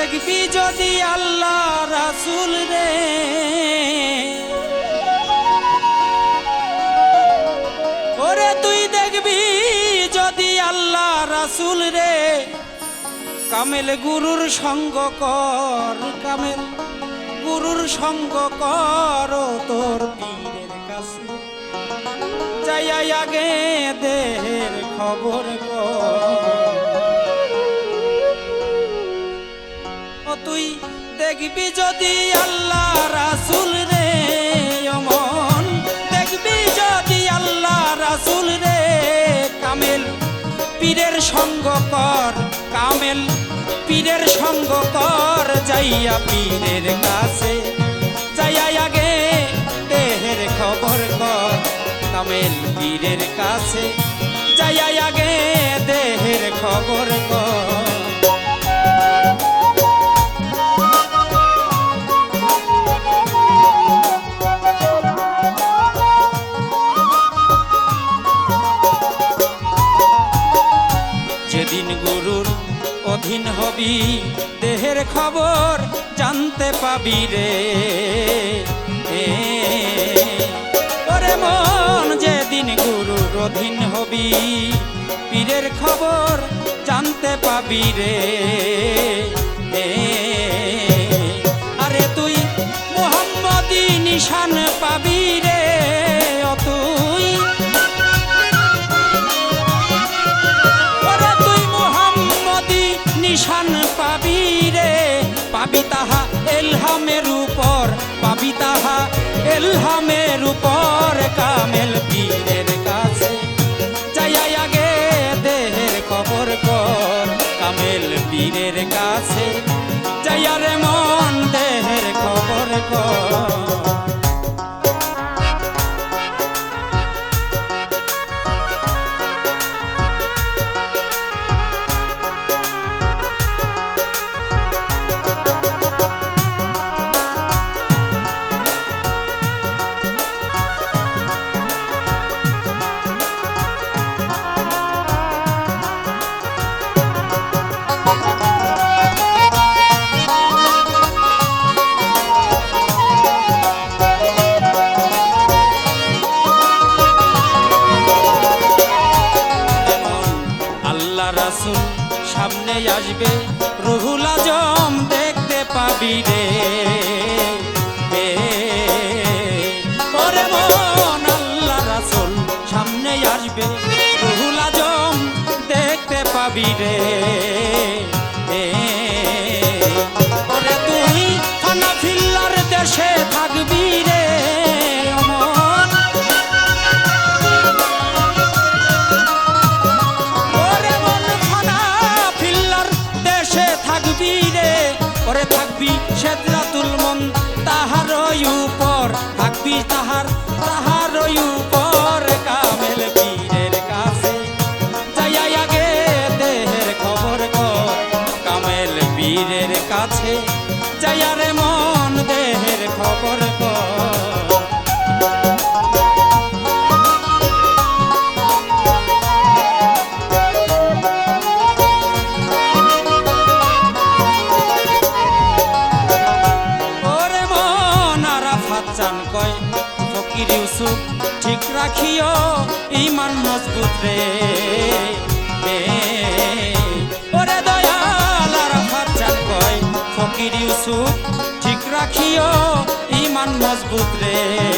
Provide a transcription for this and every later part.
দেখবি যদি আল্লাহ রাসুল রে। ওরে তুই দেখবি যদি আল্লাহ রাসুল রে। কামেল গুরুর সঙ্গ কর কামেল, গুরুর সঙ্গ কর তোর পীরের কাছে। যাইয়া আগে দেহের খবর কর। দেখবি যদি আল্লাহ রাসুল রে অমন। দেখবি যদি আল্লাহ রাসুল রে কামেল। পীরের সঙ্গ কর কামেল। পীরের সঙ্গ কর যাইয়া পীরের কাছে। যাইয়া আগে দেহের খবর কর কামেল পীরের কাছে। যাইয়া আগে দেহের খবর কর। যেদিন গুরুর অধীন হবি, দেহের খবর জানতে পাবি রে। ওরে মন, যেদিন গুরুর অধীন হবি, পীরের খবর জানতে পাবি রে। আরে তুই মোহাম্মদী নিশান পাবি রে। পাবি তাহা এলহামের উপর, পাবি তাহা এলহামের উপর, কামেল পীরের কাছে। যাইয়া আগে দেহের খবর কর, কামেল পীরের কাছে। রাসুল, সামনে আসবে। রুহুল আজম দেখতে পাবি রে। ওরে মন আল্লাহ রাসুল, সামনে আসবে। রুহুল আজম দেখতে পাবি রে। দেশে থাকবি রে ওরে থাকবি সেদরাতুল মন তাহার উপর। থাকবি তাহার তাহার উপর। চান কয়, ফকির ইউসুফ, ঠিক রাখিও ইমান মজবুত রে ওরে দয়াল আর চান কয়, ফকির ইউসুফ, ঠিক রাখিও ইমান মজবুত রে।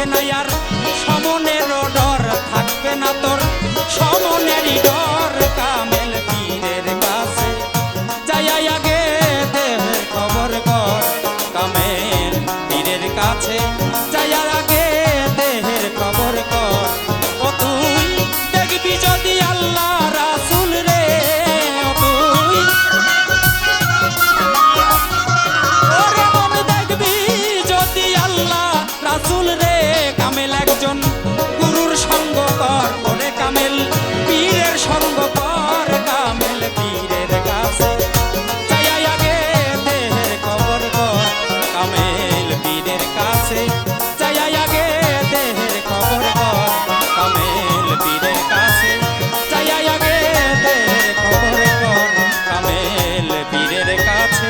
থাকবে না আর সমনের ডর থাকবে না তোর। সমনেরই ডর কামেল পীরের কাছে। যাই আগে দেহের খবর কর, কামেল পীরের কাছে।